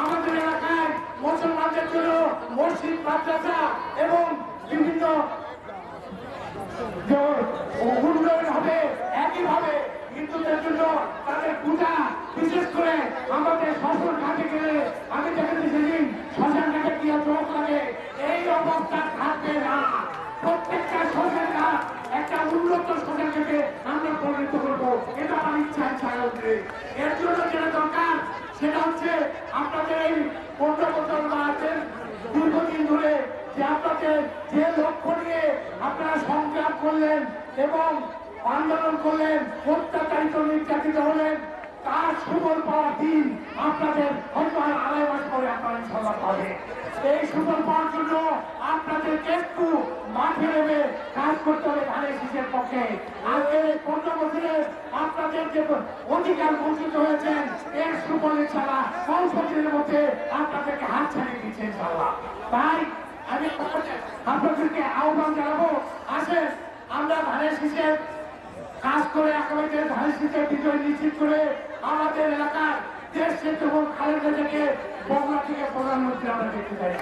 আমাদের এলাকায় মুসলমানদের জন্য মসজিদ, মাদ্রাসা এবং বিভিন্ন উন্নয়ন হবে একইভাবে হিন্দুদের জন্য তাদের পূজা, বিশেষ করে আমাদের শ্বশুর ঘাটে গেলে এটা আমার ইচ্ছা এর জন্য যেটা দরকার, সেটা হচ্ছে আপনাদের এই পনেরো আছেন দীর্ঘদিন ধরে যে আপনাদের যে লক্ষ্য নিয়ে আপনারা সংগ্রাম করলেন এবং আন্দোলন করলেন, অত্যাচারিত নির্যাতিত হলেন, তার সুফল পাওয়ার দিন আপনাদের হয়তো আর আড়াই মাস পরে আপনারা ইনশাল্লাহ পাবে এই সুফল পাওয়ার জন্য আপনাদেরকে একটু মাঠে নেমে কাজ করতে হবে ধানের শীষের পক্ষে। আজকের এই পনেরো বছরে আপনাদের যে অধিকার বঞ্চিত হয়েছেন, এর সুফলের ছাড়া অল্প মধ্যে আপনাদেরকে হাত ছাড়িয়ে দিচ্ছে তাই আমি আপনাদেরকে আহ্বান জানাব, আসেন, আমরা ধানের শীষের কাজ করে আগামী ধানের শীষের বিজয় নিশ্চিত করে আমাদের এলাকার দেশ এবং খালেদা থেকে বগুড়া থেকে প্রধানমন্ত্রী আমরা দেখতে চাই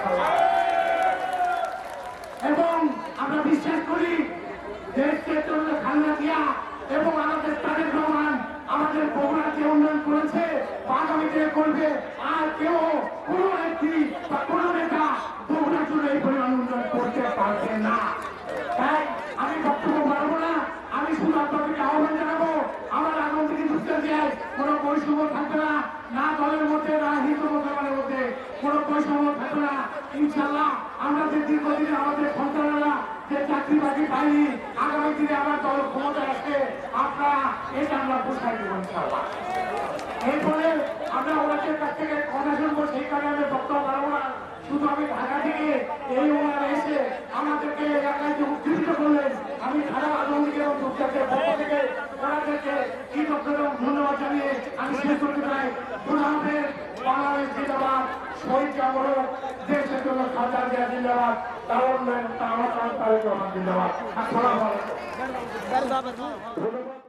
এবং আমরা বিশ্বাস করি, দেশ ক্ষেত্র খালেদা দিয়া এবং আমাদের বগুড়াকে উন্নয়ন করেছে বা আগামী দিনে করবে। আর কেউ কোনো ব্যক্তি বা কোনো নেতা বগুড়া জন্য এই পরিমাণ উন্নয়ন করতে পারবে না। তাই আমি বক্তব্য বাড়বো না। আমি শুধু আপনাদেরকে আহ্বান জানাব, আমার আগাম থেকে বুঝতে চাই কোনো বৈষম্য থাকবে না। না দলের মধ্যে, না হিন্দু মুসলমানের মধ্যে কোনো বৈষম্য থাকবে না। ইনশাল্লাহ আমরা যে দীর্ঘদিনে আমাদের সন্তানেরা যে চাকরি বাকরি পাইনি, আগামী দিনে আমার দল ক্ষমতা আসবে আপনারা এটা আমরা পোষাই দেবো এরপরে আমরা ওনাদের কাছ থেকে কথা শুনব, সেই কারণে আমি বক্তব্য পারব না। শুধু আমি ঢাকা থেকে এই ওনারা এসে আমাদেরকে এলাকায় যে উজ্জীবিত করলেন, আমি খারাপ আনন্দকে এবং দুঃখকে পক্ষ থেকে ওনাদেরকে কৃতজ্ঞ এবং ধন্যবাদ জানিয়ে আমি শেষ করতে চাই। প্রধানদের বাংলাদেশ জিন্দাবাদ, শহীদ জাগর দেশের জন্য খাজা জিয়া জিন্দাবাদ, তার উন্নয়ন আমার তারেক